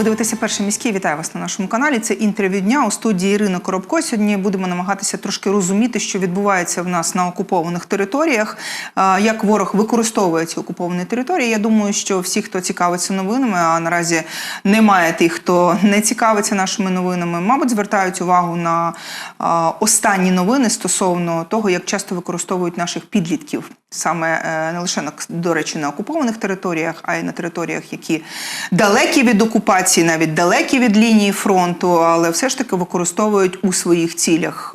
Ви дивитеся перший міський. Вітаю вас на нашому каналі. Це інтерв'ю дня у студії Ірина Коробко. Сьогодні будемо намагатися трошки розуміти, що відбувається в нас на окупованих територіях, як ворог використовує ці окуповані території. Я думаю, що всі, хто цікавиться новинами, а наразі немає тих, хто не цікавиться нашими новинами, мабуть, звертають увагу на останні новини стосовно того, як часто використовують наших підлітків. Саме е, не лише на до речі на окупованих територіях, а й на територіях, які далекі від окупації, навіть далекі від лінії фронту, але все ж таки використовують у своїх цілях.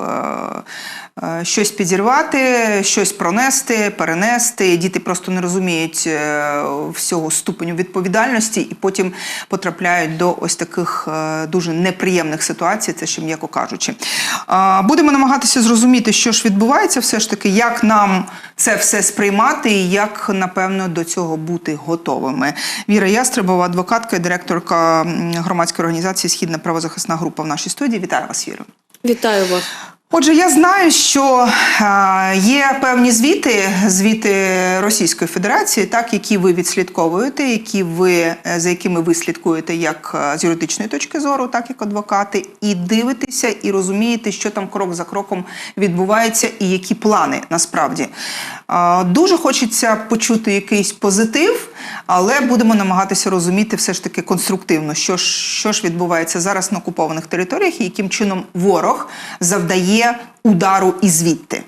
Е, Щось підірвати, щось пронести, перенести. Діти просто не розуміють е, всього ступеню відповідальності і потім потрапляють до ось таких е, дуже неприємних ситуацій, це ще м'яко кажучи. Будемо намагатися зрозуміти, що ж відбувається, все ж таки, як нам це все сприймати і як, напевно, до цього бути готовими. Віра Ястребова, адвокатка і директорка громадської організації Східна правозахисна група в нашій студії. Вітаю вас, Віра. Вітаю вас. Отже, я знаю, що є певні звіти, звіти Російської Федерації, так які ви відслідковуєте, які ви е, за якими ви слідкуєте як е, з юридичної точки зору, так як адвокати, і дивитеся, і розумієте, що там крок за кроком відбувається, і які плани насправді. Дуже хочеться почути якийсь позитив, але будемо намагатися розуміти все ж таки конструктивно, що ж, що ж відбувається зараз на окупованих територіях і яким чином ворог завдає удару і звідти.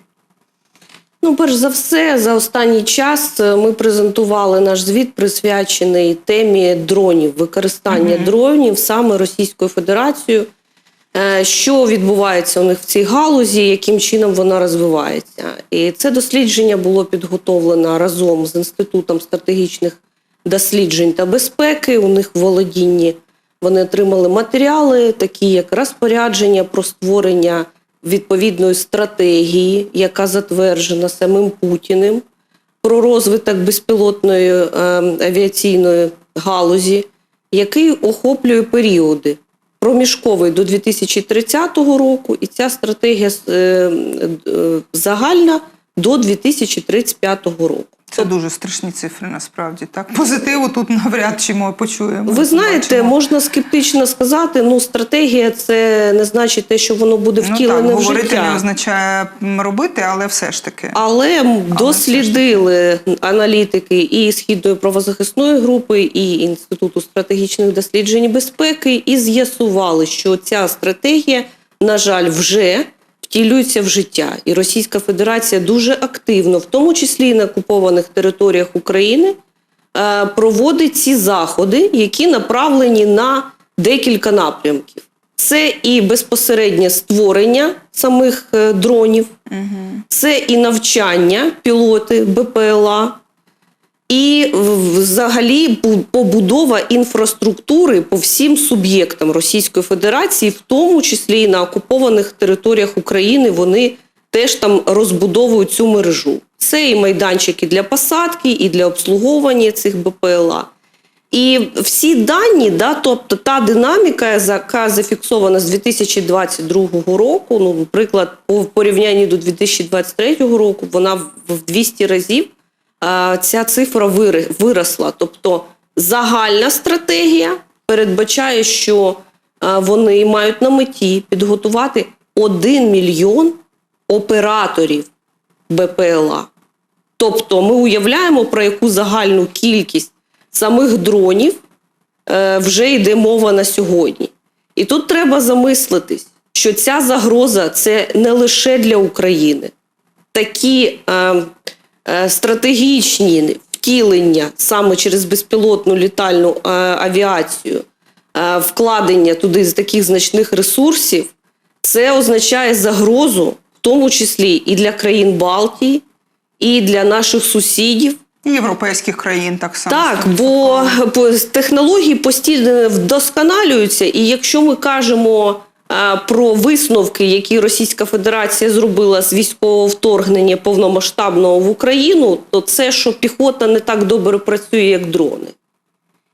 Ну, перш за все, за останній час е, ми презентували наш звіт, присвячений темі дронів, використання Мгм. дронів саме Російською Федерацією. Е, Що відбувається у них в цій галузі, яким чином вона розвивається? І це дослідження було підготовлено разом з Інститутом стратегічних досліджень та безпеки. У них в володінні вони отримали матеріали, такі як розпорядження про створення відповідної стратегії, яка затверджена самим Путіним, про розвиток безпілотної е, авіаційної галузі, який охоплює періоди проміжковий до 2030 року, і ця стратегія е, е, загальна до 2035 року. Це дуже страшні цифри, насправді. Так, позитиву тут навряд чи ми почуємо. Ви знаєте, можна скептично сказати, ну стратегія це не значить те, що воно буде ну, втілене так, в говорити не означає робити, але все ж таки. Але м, дослідили аналітики і східної правозахисної групи, і інституту стратегічних досліджень безпеки, і з'ясували, що ця стратегія, на жаль, вже втілюється в життя, і Російська Федерація дуже активно, в тому числі і на окупованих територіях України, е, проводить ці заходи, які направлені на декілька напрямків. Це і безпосереднє створення самих е, дронів, це і навчання пілоти БПЛА, і взагалі побудова інфраструктури по всім суб'єктам Російської Федерації, в тому числі і на окупованих територіях України, вони теж там розбудовують цю мережу. Це і майданчики для посадки, і для обслуговування цих БПЛА. І всі дані, да, тобто та динаміка, яка зафіксована з 2022 року, ну, наприклад, по порівнянні до 2023 року, вона в в 200 разів ця цифра виросла. Тобто загальна стратегія передбачає, що вони мають на меті підготувати 1 мільйон операторів БПЛА. Тобто ми уявляємо, про яку загальну кількість самих дронів е, вже йде мова на сьогодні. І тут треба замислитись, що ця загроза це не лише для України. Такі е, е, стратегічні втілення саме через безпілотну літальну е, авіацію, е, вкладення туди з таких значних ресурсів, це означає загрозу, в тому числі і для країн Балтії, і для наших сусідів. І європейських країн так само. Так, бо технології постійно вдосконалюються, і якщо ми кажемо е, про висновки, які Російська Федерація зробила з військового вторгнення повномасштабного в Україну, то це що піхота не так добре працює, як дрони.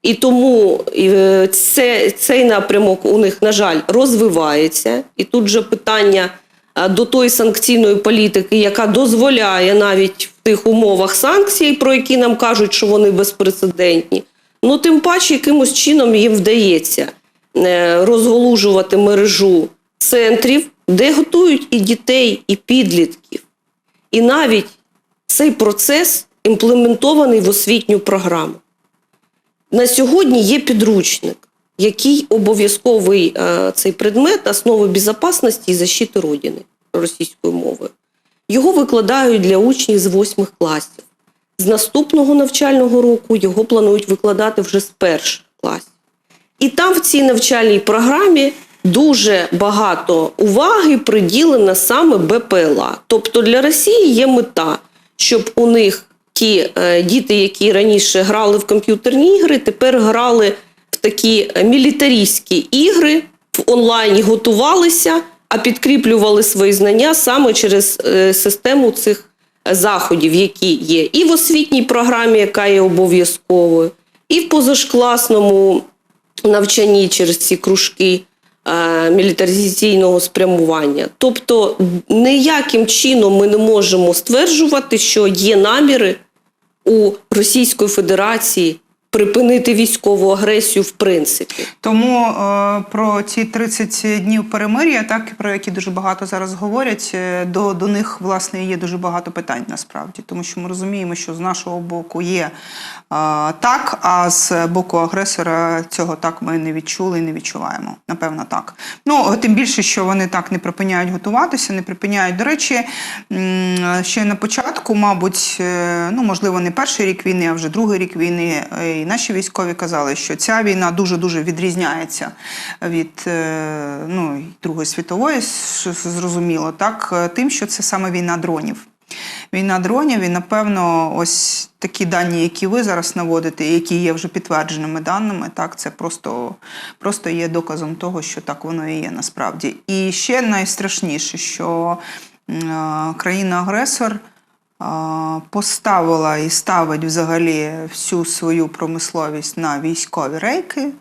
І тому е, це, цей напрямок у них, на жаль, розвивається. І тут же питання е, до тої санкційної політики, яка дозволяє навіть в тих умовах санкцій, про які нам кажуть, що вони безпрецедентні, Ну, тим паче, якимось чином їм вдається розголужувати мережу центрів, де готують і дітей, і підлітків. І навіть цей процес імплементований в освітню програму. На сьогодні є підручник, який обов'язковий е, цей предмет основи безпечності і защити Родини російською мовою. Його викладають для учнів з восьмих класів. З наступного навчального року його планують викладати вже з перших класів. І там в цій навчальній програмі дуже багато уваги приділено саме БПЛА. Тобто для Росії є мета, щоб у них ті е, діти, які раніше грали в комп'ютерні ігри, тепер грали в такі е, мілітаристські ігри, в онлайні готувалися, а підкріплювали свої знання саме через е, систему цих заходів, які є і в освітній програмі, яка є обов'язковою, і в позашкласному навчанні через ці кружки е, мілітаризаційного спрямування. Тобто, ніяким чином ми не можемо стверджувати, що є наміри у Російської Федерації припинити військову агресію в принципі. Тому е, про ці 30 днів перемир'я, так про які дуже багато зараз говорять, е, до, до них власне є дуже багато питань насправді, тому що ми розуміємо, що з нашого боку є е, так, а з боку агресора цього так ми не відчули і не відчуваємо. Напевно, так. Ну тим більше, що вони так не припиняють готуватися, не припиняють. До речі, ще на початку, мабуть, е, ну можливо, не перший рік війни, а вже другий рік війни. І наші військові казали, що ця війна дуже дуже відрізняється від е, ну, Другої світової, зрозуміло, так, е, тим, що це саме війна дронів. Війна дронів, і напевно, ось такі дані, які ви зараз наводите, які є вже підтвердженими даними, так це просто, просто є доказом того, що так воно і є насправді. І ще найстрашніше, що е, країна-агресор поставила і ставить взагалі всю свою промисловість на військові рейки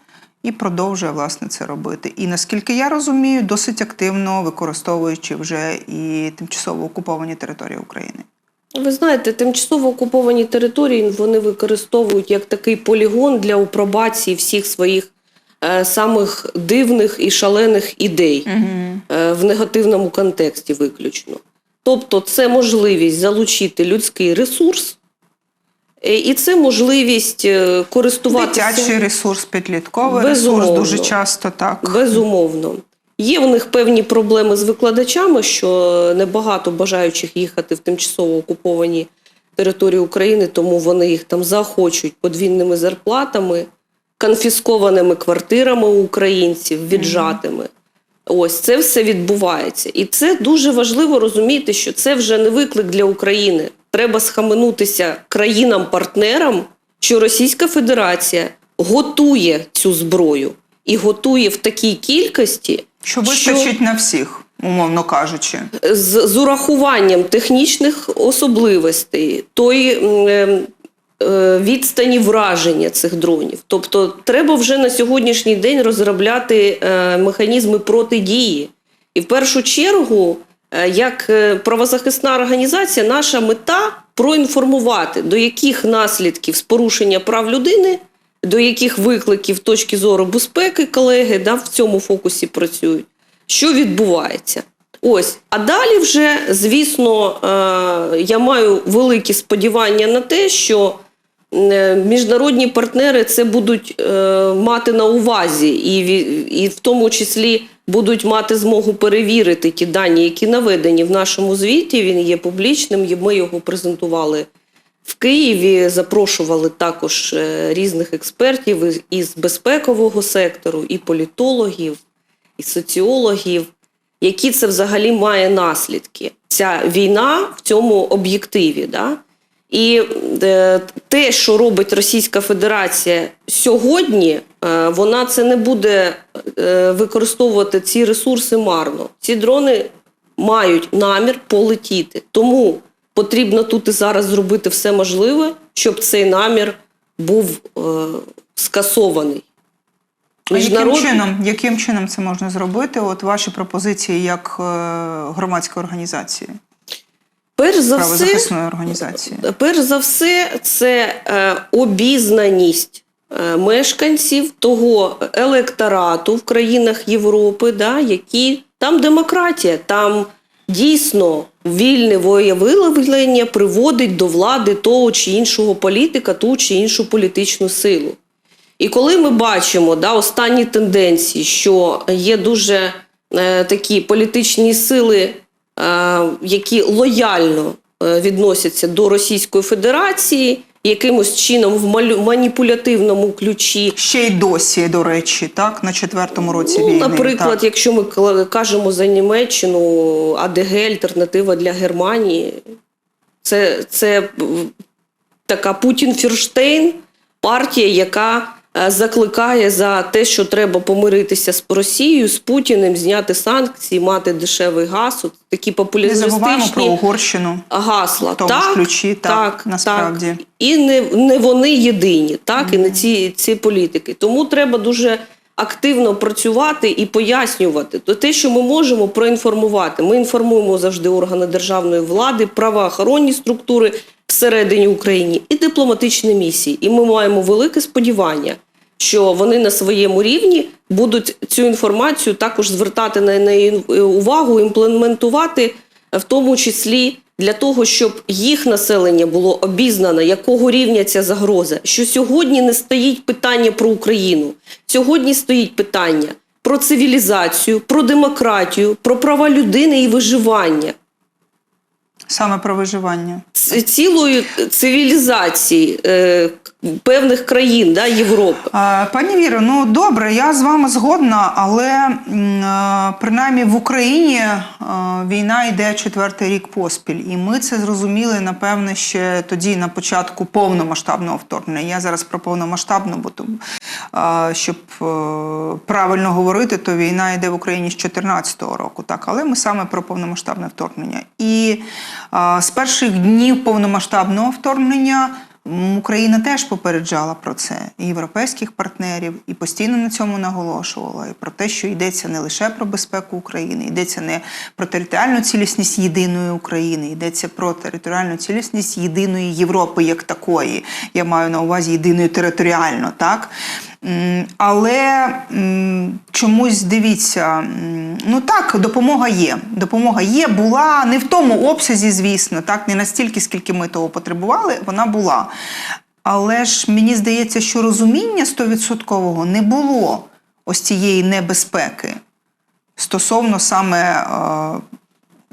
і продовжує власне це робити. І наскільки я розумію, досить активно використовуючи вже і тимчасово окуповані території України. Ви знаєте, тимчасово окуповані території вони використовують як такий полігон для апробації всіх своїх е, самих дивних і шалених ідей е, в негативному контексті виключно. Тобто, це можливість залучити людський ресурс, е, і це можливість е, користуватися Дитячий ресурс, підлітковий Безумовно. ресурс дуже часто так. Безумовно. Є в них певні проблеми з викладачами, що небагато бажаючих їхати в тимчасово окуповані території України, тому вони їх там заохочують подвійними зарплатами, конфіскованими квартирами українців, віджатими. Ось це все відбувається. І це дуже важливо розуміти, що це вже не виклик для України. Треба схаменутися країнам-партнерам, що Російська Федерація готує цю зброю і готує в такій кількості, Що вистачить на всіх, умовно кажучи. з, з урахуванням технічних особливостей, е, е, відстані враження цих дронів. Тобто, треба вже на сьогоднішній день розробляти е, механізми протидії. І в першу чергу, е, як е, правозахисна організація, наша мета проінформувати, до яких наслідків з порушення прав людини. До яких викликів точки зору безпеки колеги да, в цьому фокусі працюють, що відбувається. Ось, а далі вже, звісно, е, я маю великі сподівання на те, що е, міжнародні партнери це будуть е, мати на увазі, і, і в тому числі будуть мати змогу перевірити ті дані, які наведені в нашому звіті. Він є публічним. Ми його презентували в Києві. Запрошували також е, різних експертів із безпекового сектору, і політологів, і соціологів які це взагалі має наслідки. Ця війна в цьому об'єктиві. Да? І е, те, що робить Російська Федерація сьогодні, е, вона це не буде е, використовувати ці ресурси марно. Ці дрони мають намір полетіти. Тому потрібно тут і зараз зробити все можливе, щоб цей намір був скасований. А яким чином, яким чином це можна зробити? От ваші пропозиції як громадської організації, Перш за все, організації. Перш за все, це е, обізнаність е, мешканців того електорату в країнах Європи, да, які там демократія, там дійсно вільне волевиявлення приводить до влади того чи іншого політика, ту чи іншу політичну силу. І коли ми бачимо да, останні тенденції, що є дуже е, такі політичні сили, які лояльно е, відносяться до Російської Федерації, якимось чином в маніпулятивному ключі. Ще й досі, до речі, так, на четвертому році Ну, війни. наприклад, так. якщо ми кажемо за Німеччину, АДГ альтернатива для Германії, це, це така Путін-Фірштейн, партія, яка е, закликає за те, що треба помиритися з Росією, з Путіним, зняти санкції, мати дешевий газ. От такі Не забуваємо про Угорщину. гасла. В тому так, ж ключі, так, насправді. Так. І не, не вони єдині, так, і не ці, ці політики. Тому треба дуже активно працювати і пояснювати. То те, що ми можемо проінформувати. Ми інформуємо завжди органи державної влади, правоохоронні структури всередині України і дипломатичні місії. І ми маємо велике сподівання. Що вони на своєму рівні будуть цю інформацію також звертати на неї увагу, імплементувати, е, в тому числі для того, щоб їх населення було обізнано, якого рівня ця загроза. Що сьогодні не стоїть питання про Україну, сьогодні стоїть питання про цивілізацію, про демократію, про права людини і виживання Саме про виживання. Цілої цивілізації е, певних країн да, Європи. Пані Віро, ну добре, я з вами згодна, але е, принаймні в Україні е, війна йде четвертий рік поспіль, і ми це зрозуміли напевне ще тоді на початку повномасштабного вторгнення. Я зараз про повномасштабну, бо тому, е, щоб правильно говорити, то війна йде в Україні з 2014 року, так, але ми саме про повномасштабне вторгнення. І з перших днів повномасштабного вторгнення. Україна теж попереджала про це і європейських партнерів, і постійно на цьому наголошувала. І про те, що йдеться не лише про безпеку України, йдеться не про територіальну цілісність єдиної України, йдеться про територіальну цілісність єдиної Європи як такої. Я маю на увазі єдиною територіально, так? Але чомусь дивіться, ну так, допомога є. Допомога є, була не в тому обсязі, звісно, так, не настільки, скільки ми того потребували, вона була. Але ж мені здається, що розуміння стовідсоткового не було ось цієї небезпеки стосовно саме е,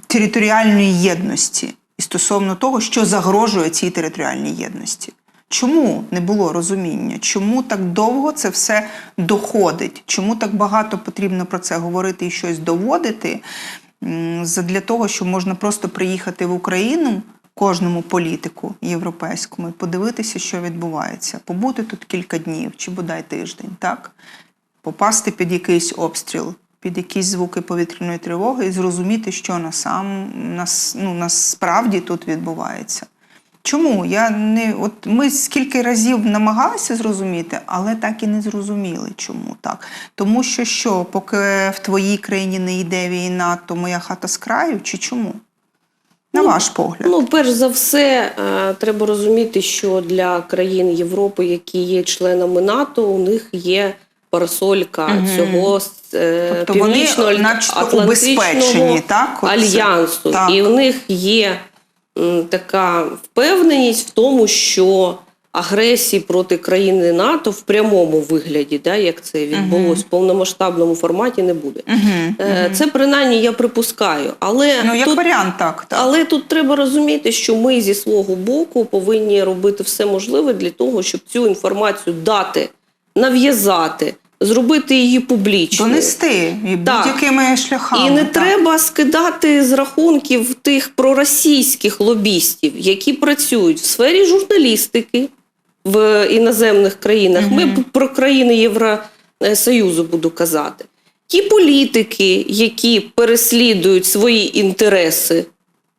територіальної єдності і стосовно того, що загрожує цій територіальній єдності. Чому не було розуміння? Чому так довго це все доходить? Чому так багато потрібно про це говорити і щось доводити? М, Задля того, що можна просто приїхати в Україну кожному політику європейському і подивитися, що відбувається, побути тут кілька днів чи бодай тиждень, так? попасти під якийсь обстріл, під якісь звуки повітряної тривоги і зрозуміти, що насам, нас, ну, насправді тут відбувається. Чому? Я не, от ми скільки разів намагалися зрозуміти, але так і не зрозуміли, чому так. Тому що що, поки в твоїй країні не йде війна, то моя хата з краю, чи чому? На ваш погляд. Ну, перш за все, е, треба розуміти, що для країн Європи, які є членами НАТО, у них є парасолька Мгм. цього е, Тобто це. альянсу. Так. І у них є така впевненість в тому, що агресії проти країни НАТО в прямому вигляді, да, як це відбулось в повномасштабному форматі, не буде. Е, Це принаймні я припускаю. Але Ну, як тут варіант, так. так. але тут треба розуміти, що ми зі свого боку повинні робити все можливе для того, щоб цю інформацію дати, нав'язати, зробити її публічною. Донести і будь-якими шляхами. І не так. треба скидати з рахунків тих проросійських лобістів, які працюють в сфері журналістики в іноземних країнах. Ми про країни Євросоюзу буду казати. Ті політики, які переслідують свої інтереси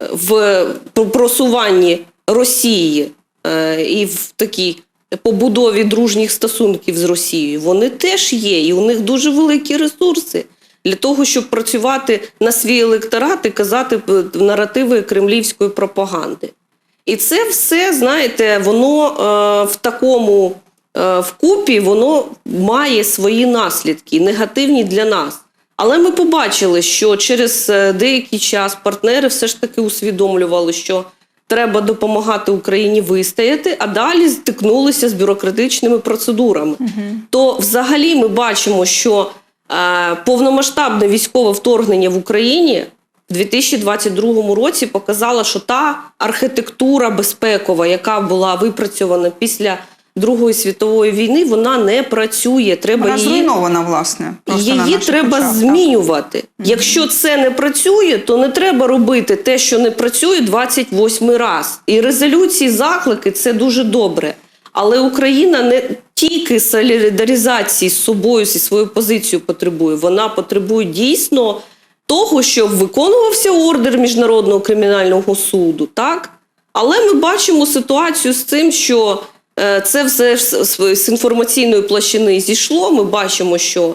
в просуванні Росії е, і в такій побудові дружніх стосунків з Росією, вони теж є, і у них дуже великі ресурси для того, щоб працювати на свій електорат і казати е, наративи кремлівської пропаганди. І це все, знаєте, воно е, в такому е, вкупі воно має свої наслідки, негативні для нас. Але ми побачили, що через е, деякий час партнери все ж таки усвідомлювали, що треба допомагати Україні вистояти, а далі стикнулися з бюрократичними процедурами. То взагалі ми бачимо, що е, повномасштабне військове вторгнення в Україні в 2022 році показало, що та архітектура безпекова, яка була випрацьована після Другої світової війни, вона не працює. Треба Вона її зруйнована, власне. на Її наших треба очах, так. змінювати. Якщо це не працює, то не треба робити те, що не працює 28 раз. І резолюції, заклики це дуже добре. Але Україна не тільки солідаризації з собою зі своєю позицією потребує. Вона потребує дійсно того, щоб виконувався ордер міжнародного кримінального суду, так? Але ми бачимо ситуацію з цим, що це все ж з- інформаційної площини зійшло. Ми бачимо, що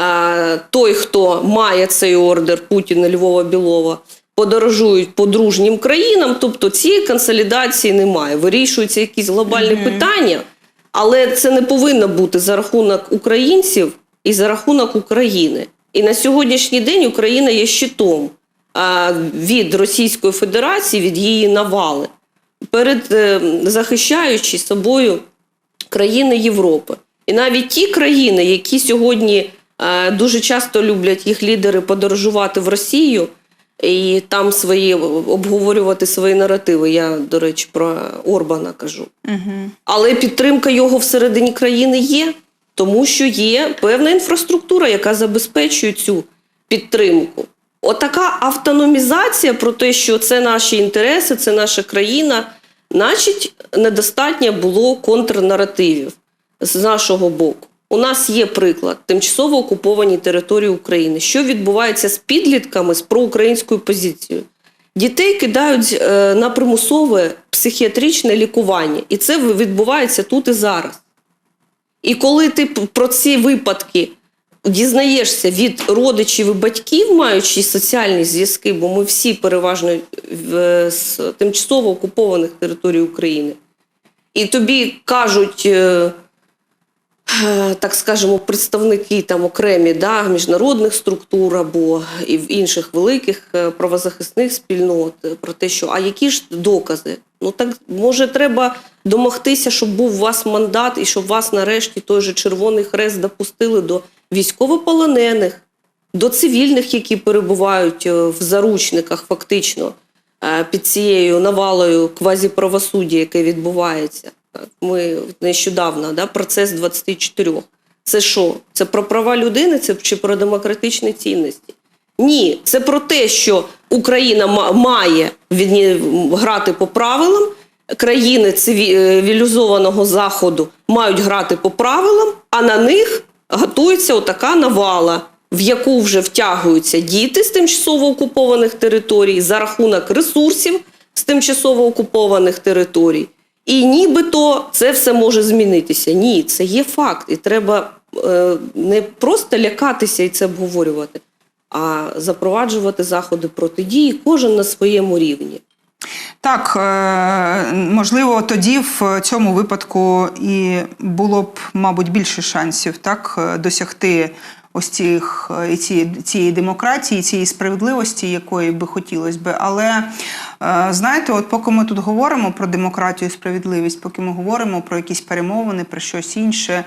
е, той, хто має цей ордер Путіна, Львова Білова, подорожують по дружнім країнам. Тобто цієї консолідації немає. Вирішуються якісь глобальні питання, але це не повинно бути за рахунок українців і за рахунок України. І на сьогоднішній день Україна є щитом від Російської Федерації, від її навали, перед е, захищаючи собою країни Європи. І навіть ті країни, які сьогодні е, дуже часто люблять їх лідери подорожувати в Росію і там свої обговорювати свої наративи. Я, до речі, про Орбана кажу. Але підтримка його всередині країни є, тому що є певна інфраструктура, яка забезпечує цю підтримку. Отака автономізація про те, що це наші інтереси, це наша країна, значить, недостатньо було контрнаративів з нашого боку. У нас є приклад тимчасово окуповані території України. Що відбувається з підлітками з проукраїнською позицією? Дітей кидають е, на примусове психіатричне лікування, і це відбувається тут і зараз. І коли ти про ці випадки дізнаєшся від родичів і батьків, маючи соціальні зв'язки, бо ми всі переважно в- з тимчасово окупованих територій України, і тобі кажуть, е, е, так скажемо, представники там окремі да, міжнародних структур або і в інших великих е, правозахисних спільнот е, про те, що а які ж докази? Ну так може треба домогтися, щоб був у вас мандат і щоб вас нарешті той же Червоний Хрест допустили до військовополонених, до цивільних, які перебувають е, в заручниках, фактично е, під цією навалою квазіправосуддя, яке відбувається. Ми нещодавно да, процес 24. Це що? Це про права людини, це чи про демократичні цінності? Ні, це про те, що Україна має відні- грати по правилам, країни цивілізованого заходу мають грати по правилам, а на них готується отака навала, в яку вже втягуються діти з тимчасово окупованих територій за рахунок ресурсів з тимчасово окупованих територій. І нібито це все може змінитися. Ні, це є факт, і треба е, не просто лякатися і це обговорювати, а запроваджувати заходи протидії, кожен на своєму рівні. Так, е, можливо, тоді в цьому випадку і було б, мабуть, більше шансів так е, досягти ось цих е, і цієї, демократії, цієї справедливості, якої би хотілося би. Але е, знаєте, от поки ми тут говоримо про демократію і справедливість, поки ми говоримо про якісь перемовини, про щось інше,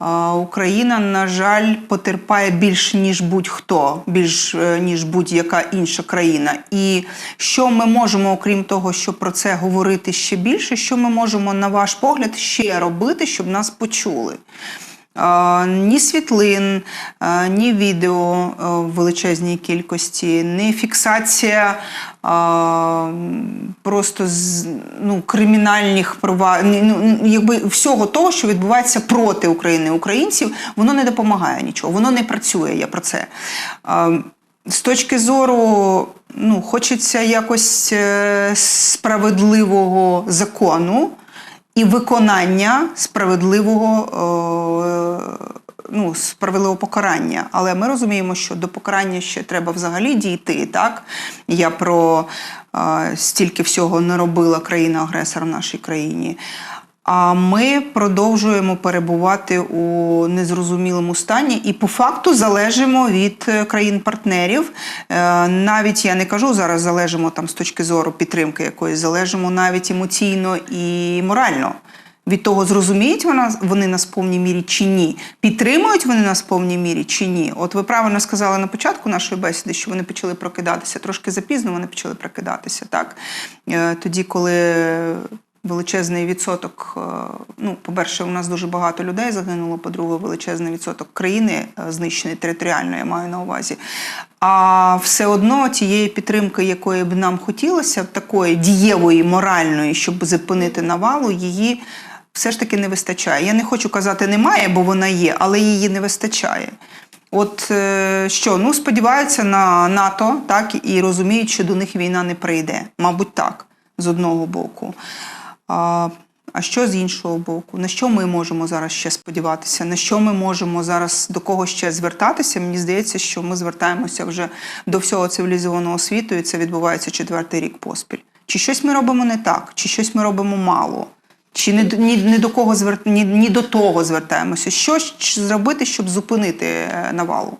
е, Україна, на жаль, потерпає більше ніж будь-хто, більш ніж будь-яка інша країна. І що ми можемо, окрім того, щоб про це говорити ще більше, що ми можемо, на ваш погляд, ще робити, щоб нас почули? Ні світлин, ні відео в величезній кількості, ні фіксація просто ну, кримінальних права, ну, якби всього того, що відбувається проти України українців, воно не допомагає нічого, воно не працює. Я про це. З точки зору, ну, хочеться якось е, справедливого закону і виконання справедливого, е, ну, справедливого покарання. Але ми розуміємо, що до покарання ще треба взагалі дійти. Так? Я про е, стільки всього не робила країна-агресор в нашій країні. А ми продовжуємо перебувати у незрозумілому стані і по факту залежимо від е, країн-партнерів. Е, Навіть я не кажу зараз залежимо там з точки зору підтримки якоїсь, залежимо навіть емоційно і морально. Від того, зрозуміють вона, вони нас в повній мірі чи ні, підтримують вони нас в повній мірі чи ні. От ви правильно сказали на початку нашої бесіди, що вони почали прокидатися. Трошки запізно вони почали прокидатися, так? Е, Тоді, коли величезний відсоток, е, ну, по-перше, у нас дуже багато людей загинуло, по-друге, величезний відсоток країни е, знищений територіально, я маю на увазі. А все одно тієї підтримки, якої б нам хотілося, такої дієвої, моральної, щоб зупинити навалу, її все ж таки не вистачає. Я не хочу казати немає, бо вона є, але її не вистачає. От е, що, ну сподіваються на НАТО, так і розуміють, що до них війна не прийде. Мабуть, так, з одного боку. А, а що з іншого боку? На що ми можемо зараз ще сподіватися? На що ми можемо зараз до кого ще звертатися? Мені здається, що ми звертаємося вже до всього цивілізованого світу, і це відбувається четвертий рік поспіль. Чи щось ми робимо не так, чи щось ми робимо мало? Чи не, ні, ні до кого звер... ні, ні до того звертаємося? Що зробити, щоб зупинити е, навалу?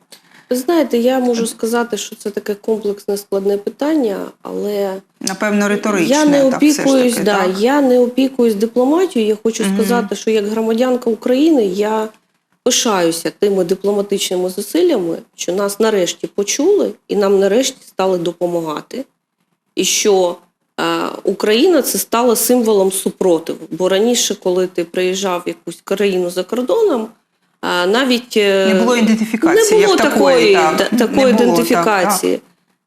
Ви знаєте, я можу сказати, що це таке комплексне складне питання, але Напевно, риторичне. я не так, опікуюсь, таки, да, так? я не опікуюсь дипломатією. Я хочу Мгм. сказати, що як громадянка України я пишаюся тими дипломатичними зусиллями, що нас нарешті почули і нам нарешті стали допомагати. І що е, Україна це стала символом супротиву. Бо раніше, коли ти приїжджав в якусь країну за кордоном, навіть е, Не було ідентифікації, не було як такої, такої, так. та- Не такої було, ідентифікації.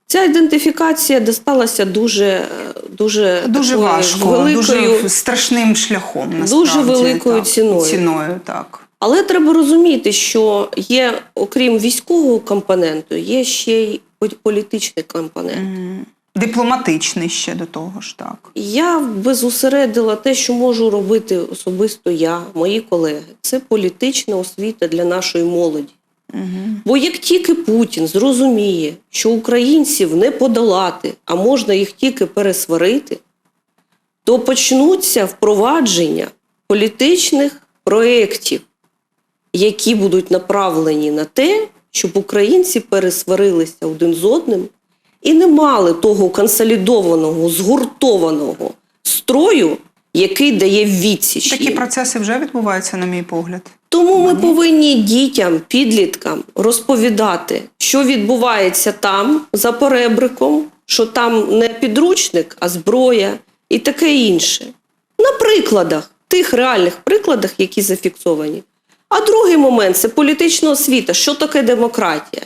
Ця ідентифікація досталася дуже, дуже, Дуже такою важко, великою. дуже страшним шляхом. Дуже великою так. ціною. Ціною, так. Але треба розуміти, що є, окрім військового компоненту, є ще й політичний компонент. Мгм. Дипломатичний ще до того ж, так. Я би зосередила те, що можу робити особисто я, мої колеги. Це політична освіта для нашої молоді. Угу. Бо як тільки Путін зрозуміє, що українців не подолати, а можна їх тільки пересварити, то почнуться впровадження політичних проєктів, які будуть направлені на те, щоб українці пересварилися один з одним і не мали того консолідованого, згуртованого строю, який дає відсіч. Такі їм. процеси вже відбуваються, на мій погляд. Тому ми повинні дітям, підліткам розповідати, що відбувається там за перебриком, що там не підручник, а зброя і таке інше. На прикладах, тих реальних прикладах, які зафіксовані. А другий момент це політична освіта. Що таке демократія?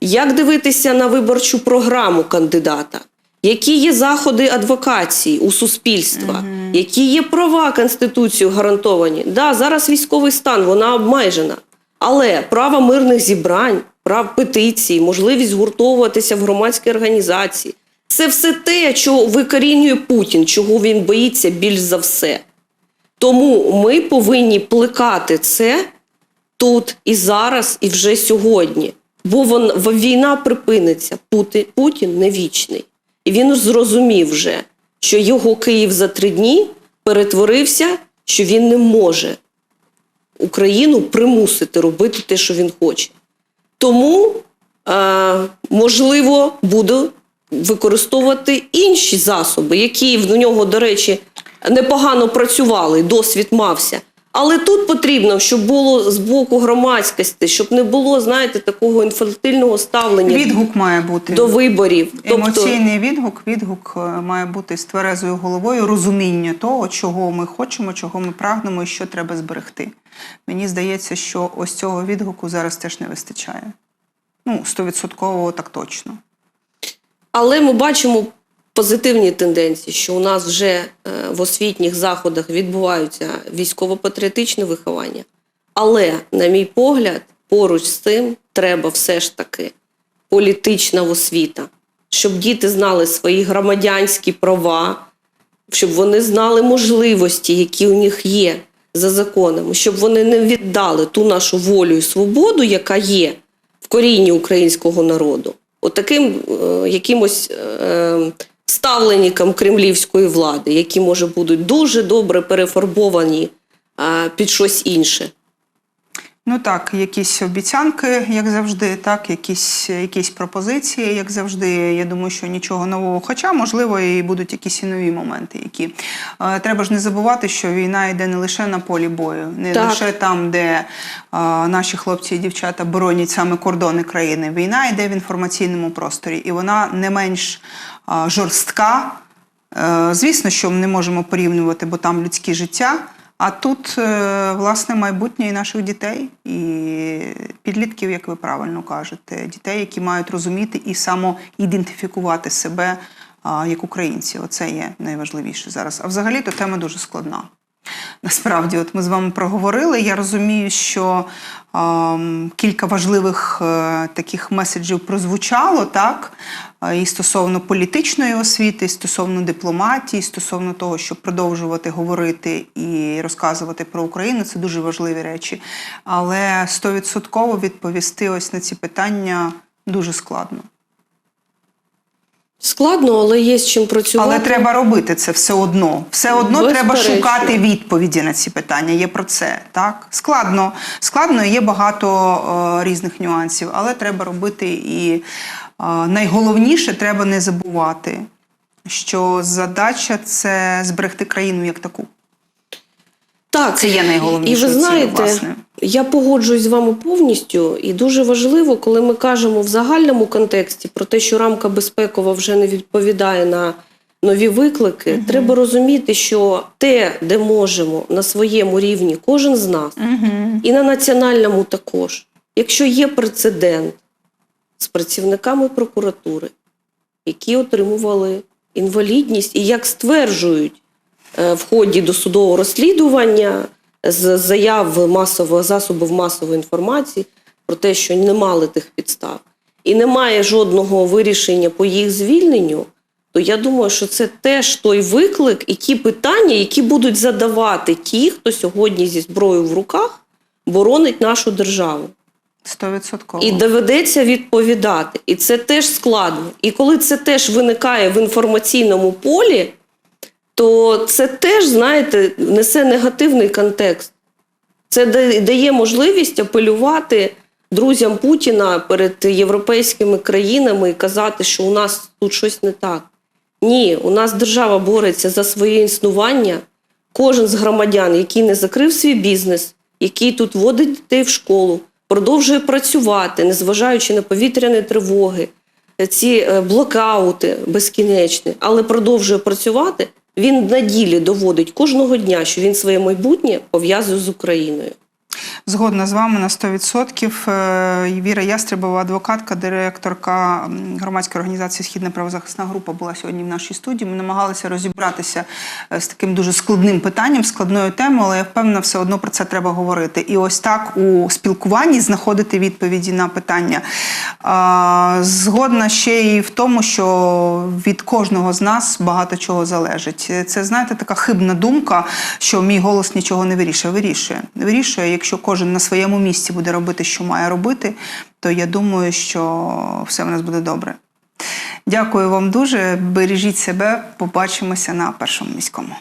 Як дивитися на виборчу програму кандидата? Які є заходи адвокації у суспільства, які є права Конституцією гарантовані? Да, зараз військовий стан, вона обмежена. Але право мирних зібрань, прав петицій, можливість згуртовуватися в громадські організації це все те, що викорінює Путін, чого він боїться більш за все. Тому ми повинні плекати це тут і зараз, і вже сьогодні. Бо вон, війна припиниться. Пути- Путін не вічний. І він зрозумів вже, що його Київ за три дні перетворився, що він не може Україну примусити робити те, що він хоче. Тому, е, можливо, буде використовувати інші засоби, які в нього, до речі, непогано працювали, досвід мався. Але тут потрібно, щоб було з боку громадськості, щоб не було, знаєте, такого інфантильного ставлення Відгук має бути. до виборів. Тобто, Емоційний відгук, відгук е, має бути з тверезою головою, розуміння того, чого ми хочемо, чого ми прагнемо і що треба зберегти. Мені здається, що ось цього відгуку зараз теж не вистачає. Ну, стовідсотково так точно. Але ми бачимо позитивні тенденції, що у нас вже е, в освітніх заходах відбуваються військово-патріотичне виховання. Але, на мій погляд, поруч з цим треба все ж таки політична освіта, щоб діти знали свої громадянські права, щоб вони знали можливості, які у них є за законами, щоб вони не віддали ту нашу волю і свободу, яка є в корінні українського народу, отаким е, якимось е, ставленникам кремлівської влади, які може будуть дуже добре перефарбовані а, під щось інше. Ну так, якісь обіцянки, як завжди, так, якісь, якісь пропозиції, як завжди. Я думаю, що нічого нового. Хоча, можливо, і будуть якісь і нові моменти, які е, треба ж не забувати, що війна йде не лише на полі бою, не Так. лише там, де е, наші хлопці і дівчата боронять саме кордони країни. Війна йде в інформаційному просторі, і вона не менш е, жорстка. Е, Звісно, що ми не можемо порівнювати, бо там людське життя. А тут, е, власне, майбутнє і наших дітей, і підлітків, як ви правильно кажете, дітей, які мають розуміти і самоідентифікувати себе як українці. Оце є найважливіше зараз. А взагалі то тема дуже складна. Насправді, от ми з вами проговорили. Я розумію, що кілька важливих е, таких меседжів прозвучало, так? Е, І стосовно політичної освіти, і стосовно дипломатії, і стосовно того, щоб продовжувати говорити і розказувати про Україну, це дуже важливі речі. Але стовідсотково відповісти ось на ці питання дуже складно. Складно, але є з чим працювати. Але треба робити це все одно. Все одно треба шукати відповіді на ці питання. Є про це. Так складно, складно, є багато е, різних нюансів, але треба робити. І е, найголовніше треба не забувати, що задача це зберегти країну як таку. Так, Це є найголовніше І ви знаєте, власне. я погоджуюсь з вами повністю, і дуже важливо, коли ми кажемо в загальному контексті про те, що рамка безпекова вже не відповідає на нові виклики, треба розуміти, що те, де можемо на своєму рівні, кожен з нас, Угу. і на національному також, якщо є прецедент з працівниками прокуратури, які отримували інвалідність, і як стверджують в ході досудового розслідування з заяв масового засобів масової інформації про те, що не мали тих підстав, і немає жодного вирішення по їх звільненню, то я думаю, що це теж той виклик і ті питання, які будуть задавати ті, хто сьогодні зі зброєю в руках боронить нашу державу. Стовідсотково. І доведеться відповідати. І це теж складно. І коли це теж виникає в інформаційному полі, то це теж, знаєте, несе негативний контекст. Це дає можливість апелювати друзям Путіна перед європейськими країнами і казати, що у нас тут щось не так. Ні, у нас держава бореться за своє існування. Кожен з громадян, який не закрив свій бізнес, який тут водить дітей в школу, продовжує працювати, незважаючи на повітряні тривоги, ці е, блокаути безкінечні, але продовжує працювати. Він на ділі доводить кожного дня, що він своє майбутнє пов'язує з Україною. Згодна з вами на 100%. Е, Віра Ястребова, адвокатка, директорка громадської організації Східна правозахисна група була сьогодні в нашій студії. Ми намагалися розібратися е, з таким дуже складним питанням, складною темою, але я впевнена, все одно про це треба говорити. І ось так у спілкуванні знаходити відповіді на питання. Згодна ще і в тому, що від кожного з нас багато чого залежить. Це, знаєте, така хибна думка, що мій голос нічого не вирішує. Вирішує. Вирішує, якщо кожен на своєму місці буде робити, що має робити, то я думаю, що все в нас буде добре. Дякую вам дуже. Бережіть себе. Побачимося на першому міському.